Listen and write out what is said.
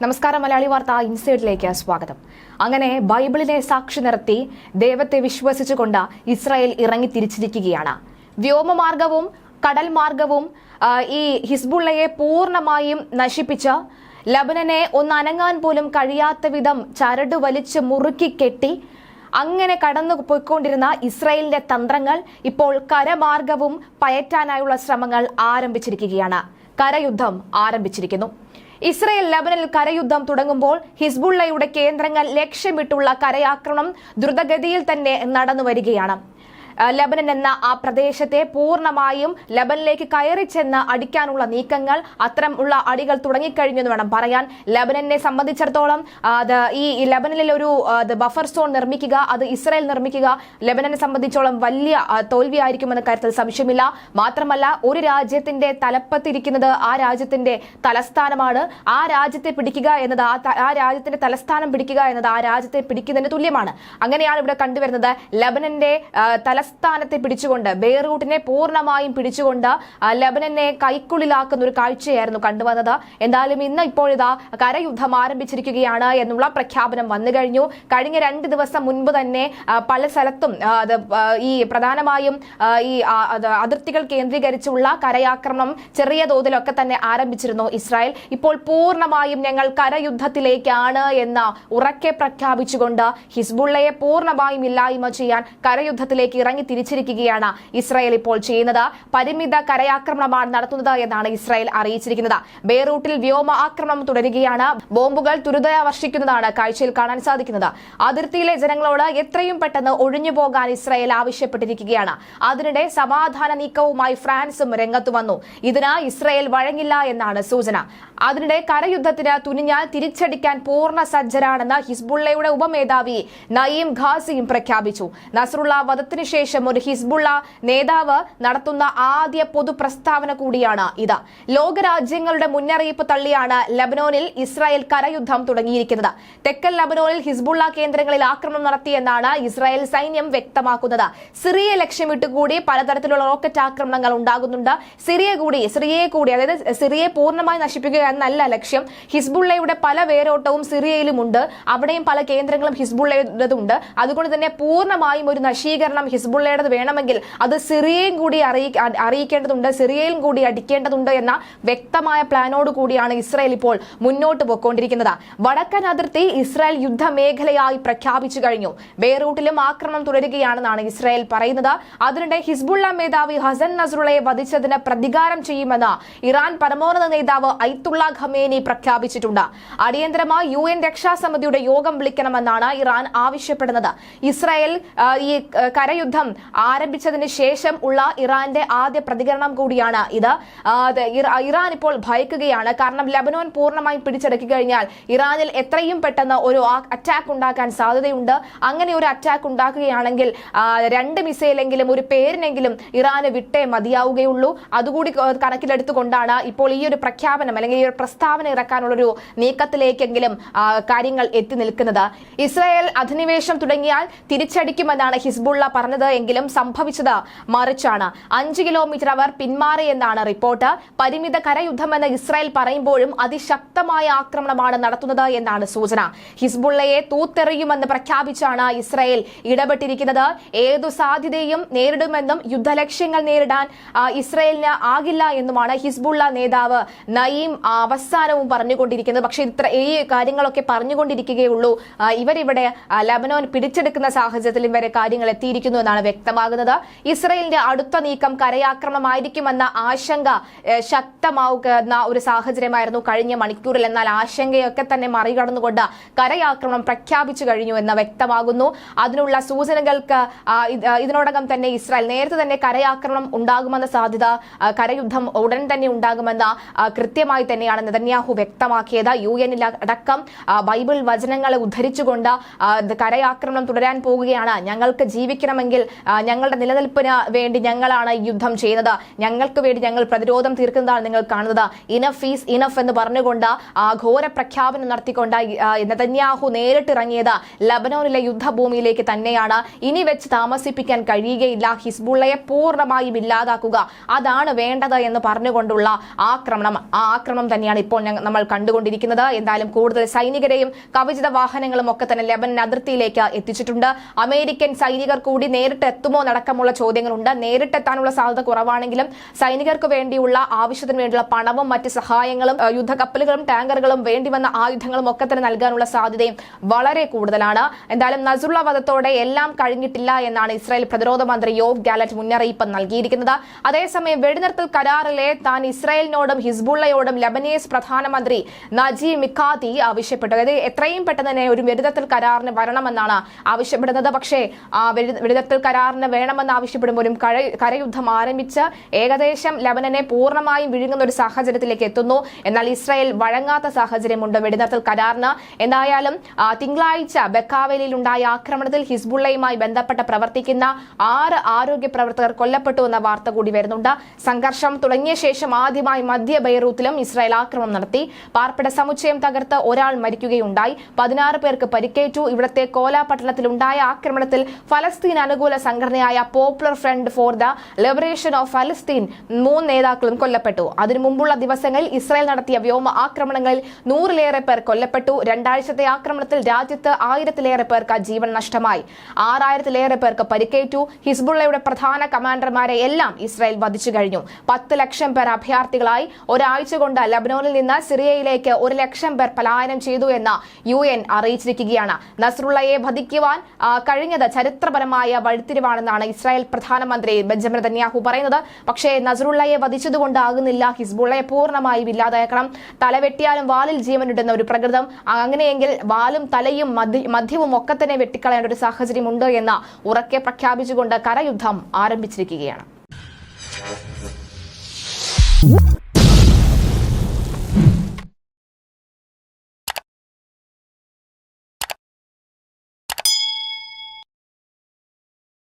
നമസ്കാരം മലയാളി വാർത്ത ഇൻസൈഡിലേക്ക് സ്വാഗതം. അങ്ങനെ ബൈബിളിനെ സാക്ഷി നിർത്തി ദൈവത്തെ വിശ്വസിച്ചുകൊണ്ട് ഇസ്രായേൽ ഇറങ്ങി തിരിച്ചിരിക്കുകയാണ്. വ്യോമമാർഗവും കടൽ മാർഗവും ഈ ഹിസ്ബുള്ളയെ പൂർണമായും നശിപ്പിച്ച് ലബനനെ ഒന്ന് അനങ്ങാൻ പോലും കഴിയാത്ത വിധം ചരട് വലിച്ച് മുറുക്കി കെട്ടി അങ്ങനെ കടന്നു പോയിക്കൊണ്ടിരുന്ന ഇസ്രായേലിന്റെ തന്ത്രങ്ങൾ ഇപ്പോൾ കരമാർഗവും പയറ്റാനായുള്ള ശ്രമങ്ങൾ ആരംഭിച്ചിരിക്കുകയാണ്. കരയുദ്ധം ആരംഭിച്ചിരിക്കുന്നു. ഇസ്രയേൽ ലബനനിൽ കരയുദ്ധം തുടങ്ങുമ്പോൾ ഹിസ്ബുള്ളയുടെ കേന്ദ്രങ്ങൾ ലക്ഷ്യമിട്ടുള്ള കരയാക്രമണം ദ്രുതഗതിയിൽ തന്നെ നടന്നു വരികയാണ് ആ, ലബനൻ എന്ന ആ പ്രദേശത്തെ പൂർണമായും ലബനിലേക്ക് കയറി ചെന്ന് അടിക്കാനുള്ള നീക്കങ്ങൾ അത്തരം ഉള്ള അടികൾ തുടങ്ങിക്കഴിഞ്ഞു എന്ന് വേണം പറയാൻ. ലബനനെ സംബന്ധിച്ചിടത്തോളം അത് ഈ ലബനനിൽ ഒരു ബഫർ സോൺ നിർമ്മിക്കുക അത് ഇസ്രായേൽ നിർമ്മിക്കുക ലബനനെ സംബന്ധിച്ചോളം വലിയ തോൽവിയായിരിക്കുമെന്ന കാര്യത്തിൽ സംശയമില്ല. മാത്രമല്ല ഒരു രാജ്യത്തിന്റെ തലപ്പത്തിരിക്കുന്നത് ആ രാജ്യത്തിന്റെ തലസ്ഥാനമാണ്. ആ രാജ്യത്തെ പിടിക്കുക എന്നത് ആ രാജ്യത്തിന്റെ തലസ്ഥാനം പിടിക്കുക എന്നത് ആ രാജ്യത്തെ പിടിക്കുന്നതിന് തുല്യമാണ്. അങ്ങനെയാണ് ഇവിടെ കണ്ടുവരുന്നത്. ലബനന്റെ ആ, തലസ്ഥാനത്തെ പിടിച്ചുകൊണ്ട് ബെയ്റൂട്ടിനെ പൂർണമായും പിടിച്ചുകൊണ്ട് ലബനനെ കൈക്കുള്ളിലാക്കുന്ന ഒരു കാഴ്ചയായിരുന്നു കണ്ടുവന്നത്. എന്തായാലും ഇന്ന് ഇപ്പോഴിതാ കരയുദ്ധം ആരംഭിച്ചിരിക്കുകയാണ് എന്നുള്ള പ്രഖ്യാപനം വന്നു കഴിഞ്ഞു. കഴിഞ്ഞ രണ്ട് ദിവസം മുൻപ് തന്നെ പല സ്ഥലത്തും ഈ പ്രധാനമായും ഈ അതിർത്തികൾ കേന്ദ്രീകരിച്ചുള്ള കരയാക്രമണം ചെറിയ തോതിലൊക്കെ തന്നെ ആരംഭിച്ചിരുന്നു ഇസ്രായേൽ. ഇപ്പോൾ പൂർണമായും ഞങ്ങൾ കരയുദ്ധത്തിലേക്കാണ് എന്ന് ഉറക്കെ പ്രഖ്യാപിച്ചുകൊണ്ട് ഹിസ്ബുള്ളയെ പൂർണമായും ഇല്ലായ്മ ചെയ്യാൻ കരയുദ്ധത്തിലേക്ക് ഇറങ്ങി തിരിച്ചിരിക്കുകയാണ് ഇസ്രായേൽ ഇപ്പോൾ ചെയ്യുന്നത്. പരിമിത കരയാക്രമണമാണ് നടത്തുന്നത് എന്നാണ് ഇസ്രായേൽ അറിയിച്ചിരിക്കുന്നത്. ബെയ്റൂട്ടിൽ വ്യോമ ആക്രമണം തുടരുകയാണ്. ബോംബുകൾ തുരിതയ വർഷിക്കുന്നതാണ് കാഴ്ചയിൽ കാണാൻ സാധിക്കുന്നത്. അതിർത്തിയിലെ ജനങ്ങളോട് എത്രയും പെട്ടെന്ന് ഒഴിഞ്ഞു പോകാൻ ഇസ്രായേൽ ആവശ്യപ്പെട്ടിരിക്കുകയാണ്. അതിനിടെ സമാധാന നീക്കവുമായി ഫ്രാൻസും രംഗത്തു വന്നു. ഇതിന് ഇസ്രായേൽ വഴങ്ങില്ല എന്നാണ് സൂചന. അതിനിടെ കരയുദ്ധത്തിന് തുനിഞ്ഞാൽ തിരിച്ചടിക്കാൻ പൂർണ സജ്ജരാണെന്ന് ഹിസ്ബുള്ളയുടെ ഉപമേധാവി നയീം ഖാസിയും പ്രഖ്യാപിച്ചു. നസറുള്ള വധത്തിനു ശേഷം ഒരു ഹിസ്ബുള്ള നേതാവ് നടത്തുന്ന ആദ്യ പൊതു പ്രസ്താവന കൂടിയാണ് ഇത്. ലോകരാജ്യങ്ങളുടെ മുന്നറിയിപ്പ് തള്ളിയാണ് ലബനോനിൽ ഇസ്രായേൽ കരയുദ്ധം തുടങ്ങിയിരിക്കുന്നത്. തെക്കൻ ലബനോനിൽ ഹിസ്ബുള്ള കേന്ദ്രങ്ങളിൽ ആക്രമണം നടത്തിയെന്നാണ് ഇസ്രായേൽ സൈന്യം വ്യക്തമാക്കുന്നത്. സിറിയ ലക്ഷ്യമിട്ട് കൂടി പലതരത്തിലുള്ള റോക്കറ്റ് ആക്രമണങ്ങൾ ഉണ്ടാകുന്നുണ്ട്. സിറിയ കൂടി സിറിയയെ കൂടി അതായത് സിറിയയെ പൂർണമായി നശിപ്പിക്കുക എന്നല്ല ലക്ഷ്യം. ഹിസ്ബുള്ളയുടെ പല വേരോട്ടവും സിറിയയിലുമുണ്ട്. അവിടെയും പല കേന്ദ്രങ്ങളും ഹിസ്ബുള്ളയുടേതുണ്ട്. അതുകൊണ്ട് തന്നെ പൂർണമായും ഒരു നശീകരണം ഹിസ്ബുള്ളയുടേത് വേണമെങ്കിൽ അത് സിറിയയും കൂടി അറിയി അറിയിക്കേണ്ടതുണ്ട് സിറിയയിലും കൂടി അടിക്കേണ്ടതുണ്ട് എന്ന വ്യക്തമായ പ്ലാനോട് കൂടിയാണ് ഇസ്രായേൽ ഇപ്പോൾ മുന്നോട്ട് പോയിക്കൊണ്ടിരിക്കുന്നത്. വടക്കൻ അതിർത്തി ഇസ്രായേൽ യുദ്ധമേഖലയായി പ്രഖ്യാപിച്ചു കഴിഞ്ഞു. ബെയ്റൂട്ടിലും ആക്രമണം തുടരുകയാണെന്നാണ് ഇസ്രായേൽ പറയുന്നത്. അതിനിടെ ഹിസ്ബുള്ള മേധാവി ഹസൻ നസറുളയെ വധിച്ചതിന് പ്രതികാരം ചെയ്യുമെന്ന് ഇറാൻ പരമോന്നത നേതാവ് ഐത്തുള്ള ഖമേനി പ്രഖ്യാപിച്ചിട്ടുണ്ട്. അടിയന്തരമായി യു എൻ രക്ഷാസമിതിയുടെ യോഗം വിളിക്കണമെന്നാണ് ഇറാൻ ആവശ്യപ്പെടുന്നത്. ഇസ്രായേൽ ഈ ആ, കരയുദ്ധം ആരംഭിച്ചതിന് ശേഷം ഉള്ള ഇറാന്റെ ആദ്യ പ്രതികരണം കൂടിയാണ് ഇത്. ഇറാൻ ഇപ്പോൾ ഭയക്കുകയാണ്. കാരണം ലബനോൻ പൂർണമായും പിടിച്ചടക്കി കഴിഞ്ഞാൽ ഇറാനിൽ എത്രയും പെട്ടെന്ന് ഒരു അറ്റാക്ക് ഉണ്ടാക്കാൻ സാധ്യതയുണ്ട്. അങ്ങനെ ഒരു അറ്റാക്ക് ഉണ്ടാക്കുകയാണെങ്കിൽ രണ്ട് മിസൈലെങ്കിലും ഒരു പേരിനെങ്കിലും ഇറാന് വിട്ടേ മതിയാവുകയുള്ളൂ. അതുകൂടി കണക്കിലെടുത്തുകൊണ്ടാണ് ഇപ്പോൾ ഈ ഒരു പ്രഖ്യാപനം അല്ലെങ്കിൽ ഈ ഒരു പ്രസ്താവന ഇറക്കാനുള്ളൊരു നീക്കത്തിലേക്കെങ്കിലും കാര്യങ്ങൾ എത്തി നിൽക്കുന്നത്. ഇസ്രായേൽ അധിനിവേശം തുടങ്ങിയാൽ തിരിച്ചടിക്കുമെന്നാണ് ഹിസ്ബുള്ള പറഞ്ഞത്. എങ്കിലും സംഭവിച്ചത് മറിച്ചാണ്. അഞ്ച് കിലോമീറ്റർ അവർ പിന്മാറിയെന്നാണ് റിപ്പോർട്ട്. പരിമിത കരയുദ്ധമെന്ന് ഇസ്രായേൽ പറയുമ്പോഴും അതിശക്തമായ ആക്രമണമാണ് നടത്തുന്നത് എന്നാണ് സൂചന. ഹിസ്ബുള്ളയെ തൂത്തെറിയുമെന്ന് പ്രഖ്യാപിച്ചാണ് ഇസ്രായേൽ ഇടപെട്ടിരിക്കുന്നത്. ഏതു സാധ്യതയും നേരിടുമെന്നും യുദ്ധലക്ഷ്യങ്ങൾ നേരിടാൻ ഇസ്രായേലിന് ആകില്ല എന്നുമാണ് ഹിസ്ബുള്ള നേതാവ് നയീം അവസാനവും പറഞ്ഞുകൊണ്ടിരിക്കുന്നത്. പക്ഷേ ഇത്ര ഈ കാര്യങ്ങളൊക്കെ പറഞ്ഞുകൊണ്ടിരിക്കുകയുള്ളൂ. ഇവരിവിടെ ലബനോൻ പിടിച്ചെടുക്കുന്ന സാഹചര്യത്തിൽ വരെ കാര്യങ്ങൾ എത്തിയിരിക്കുന്നു എന്നാണ് വ്യക്തമാകുന്നത്. ഇസ്രയേലിന്റെ അടുത്ത നീക്കം കരയാക്രമണമായിരിക്കുമെന്ന ആശങ്ക ശക്തമാകുന്ന ഒരു സാഹചര്യമായിരുന്നു കഴിഞ്ഞ മണിക്കൂറിൽ. എന്നാൽ ആശങ്കയൊക്കെ തന്നെ മറികടന്നുകൊണ്ട് കരയാക്രമണം പ്രഖ്യാപിച്ചു കഴിഞ്ഞു എന്ന് വ്യക്തമാകുന്നു. അതിനുള്ള സൂചനകൾക്ക് ഇതിനോടകം തന്നെ ഇസ്രായേൽ നേരത്തെ തന്നെ കരയാക്രമണം ഉണ്ടാകുമെന്ന സാധ്യത കരയുദ്ധം ഉടൻ തന്നെ ഉണ്ടാകുമെന്ന കൃത്യമായി തന്നെയാണ് നെതന്യാഹു വ്യക്തമാക്കിയത്. യു എന്നിൽ അടക്കം ബൈബിൾ വചനങ്ങളെ ഉദ്ധരിച്ചുകൊണ്ട് കരയാക്രമണം തുടരാൻ പോകുകയാണ് ഞങ്ങൾക്ക് ജീവിക്കണമെങ്കിൽ ഞങ്ങളുടെ നിലനിൽപ്പിന് വേണ്ടി ഞങ്ങളാണ് യുദ്ധം ചെയ്യുന്നത്. ഞങ്ങൾക്ക് വേണ്ടി ഞങ്ങൾ പ്രതിരോധം തീർക്കുന്നതാണ് നിങ്ങൾ കാണുന്നത്. ഇനഫ് ഈസ് ഇനഫ് എന്ന് പറഞ്ഞുകൊണ്ട് ഘോര പ്രഖ്യാപനം നടത്തിക്കൊണ്ട് നെതന്യാഹു നേരിട്ടിറങ്ങിയത് ലബനോനിലെ യുദ്ധഭൂമിയിലേക്ക് തന്നെയാണ്. ഇനി വെച്ച് താമസിപ്പിക്കാൻ കഴിയുകയില്ല. ഹിസ്ബുള്ളയെ പൂർണമായും ഇല്ലാതാക്കുക. അതാണ് വേണ്ടത് എന്ന് പറഞ്ഞുകൊണ്ടുള്ള ആക്രമണം. ആ ആക്രമണം തന്നെയാണ് ഇപ്പോൾ നമ്മൾ കണ്ടുകൊണ്ടിരിക്കുന്നത്. എന്തായാലും കൂടുതൽ സൈനികരെയും കവചിത വാഹനങ്ങളും ഒക്കെ തന്നെ ലബനൻ അതിർത്തിയിലേക്ക് എത്തിച്ചിട്ടുണ്ട്. അമേരിക്കൻ സൈനികർ കൂടി നേരിട്ട് എത്തുമോ നടക്കമുള്ള ചോദ്യങ്ങളുണ്ട്. നേരിട്ടെത്താനുള്ള സാധ്യത കുറവാണെങ്കിലും സൈനികർക്ക് വേണ്ടിയുള്ള ആവശ്യത്തിന് വേണ്ടിയുള്ള പണവും മറ്റ് സഹായങ്ങളും യുദ്ധക്കപ്പലുകളും ടാങ്കറുകളും വേണ്ടി വന്ന ആയുധങ്ങളും ഒക്കെ തന്നെ നൽകാനുള്ള സാധ്യതയും വളരെ കൂടുതലാണ്. എന്തായാലും നസുള്ള വധത്തോടെ എല്ലാം കഴിഞ്ഞിട്ടില്ല എന്നാണ് ഇസ്രായേൽ പ്രതിരോധ മന്ത്രി യോവ് ഗാലറ്റ് മുന്നറിയിപ്പ് നൽകിയിരിക്കുന്നത്. അതേസമയം വെടിനിർത്തൽ കരാറിലെ താൻ ഇസ്രായേലിനോടും ഹിസ്ബുള്ളയോടും ലബനീസ് പ്രധാനമന്ത്രി നജി മിക്കാതി ആവശ്യപ്പെട്ടു. അതായത് എത്രയും പെട്ടെന്ന് തന്നെ ഒരു വെടിനിർത്തൽ കരാറിന് വരണമെന്നാണ് ആവശ്യപ്പെടുന്നത്. പക്ഷേ വെടിനിർത്തൽ കരാറിന് വേണമെന്ന് ആവശ്യപ്പെടുമ്പോഴും കര- കരയുദ്ധം ആരംഭിച്ച് ഏകദേശം ലബനനെ പൂർണമായും വിഴുങ്ങുന്ന ഒരു സാഹചര്യത്തിലേക്ക് എത്തുന്നു. എന്നാൽ ഇസ്രായേൽ വഴങ്ങാത്ത സാഹചര്യമുണ്ട്. വെടിനിർത്തൽ കരാറിന് എന്തായാലും തിങ്കളാഴ്ച ബക്കാവേലിയിൽ ഉണ്ടായ ആക്രമണത്തിൽ ഹിസ്ബുള്ളയുമായി ബന്ധപ്പെട്ട് പ്രവർത്തിക്കുന്ന ആറ് ആരോഗ്യ പ്രവർത്തകർ കൊല്ലപ്പെട്ടു എന്ന വാർത്ത കൂടി വരുന്നുണ്ട്. സംഘർഷം തുടങ്ങിയ ശേഷം ആദ്യമായി മധ്യ ബൈറൂത്തിലും ഇസ്രായേൽ ആക്രമണം നടത്തി. പാർപ്പിട സമുച്ചയം തകർത്ത് ഒരാൾ മരിക്കുകയുണ്ടായി. പതിനാറ് പേർക്ക് പരിക്കേറ്റു. ഇവിടത്തെ കോല പട്ടണത്തിലുണ്ടായ ആക്രമണത്തിൽ ഫലസ്തീൻ അനുകൂല സംഘടനയായ popular front for the liberation of ഫലസ്തീൻ മൂന്ന് നേതാക്കളും കൊല്ലപ്പെട്ടു. അതിനു മുമ്പുള്ള ദിവസങ്ങളിൽ ഇസ്രായേൽ നടത്തിയ വ്യോമ ആക്രമണങ്ങളിൽ നൂറിലേറെ പേർ കൊല്ലപ്പെട്ടു. രണ്ടാഴ്ചത്തെ ആക്രമണത്തിൽ രാജ്യത്ത് ആയിരത്തിലേറെ പേർക്ക് ജീവൻ നഷ്ടമായി. ആറായിരത്തിലേറെ പേർക്ക് പരിക്കേറ്റു. ഹിസ്ബുള്ളയുടെ പ്രധാന കമാൻഡർമാരെ എല്ലാം ഇസ്രായേൽ വധിച്ചു കഴിഞ്ഞു. പത്ത് ലക്ഷം പേർ അഭയാർത്ഥികളായി. ഒരാഴ്ച കൊണ്ട് ലബനോനിൽ നിന്ന് സിറിയയിലേക്ക് ഒരു ലക്ഷം പേർ പലായനം ചെയ്തു എന്ന് യു എൻ അറിയിച്ചിരിക്കുകയാണ്. നസ്രുള്ളയെ വധിക്കുവാൻ കഴിഞ്ഞത് ചരിത്രപരമായ വഴിത്തിരിവാണെന്നാണ് ഇസ്രായേൽ പ്രധാനമന്ത്രി ബെഞ്ചമിൻ നെതന്യാഹു പറയുന്നത്. പക്ഷേ നസറുള്ളയെ വധിച്ചതുകൊണ്ടാകുന്നില്ല. ഹിസ്ബുള്ളയെ പൂർണമായും ഇല്ലാതാക്കണം. തലവെട്ടിയാലും വാലിൽ ജീവനുണ്ടെന്ന ഒരു പ്രകൃതം. അങ്ങനെയെങ്കിൽ വാലും തലയും മധ്യ- മധ്യവും ഒക്കെ തന്നെ വെട്ടിക്കളയേണ്ട ഒരു സാഹചര്യം സാഹചര്യമുണ്ട് എന്ന ഉറക്കെ പ്രഖ്യാപിച്ചുകൊണ്ട് കരയുദ്ധം ആരംഭിച്ചിരിക്കുകയാണ്.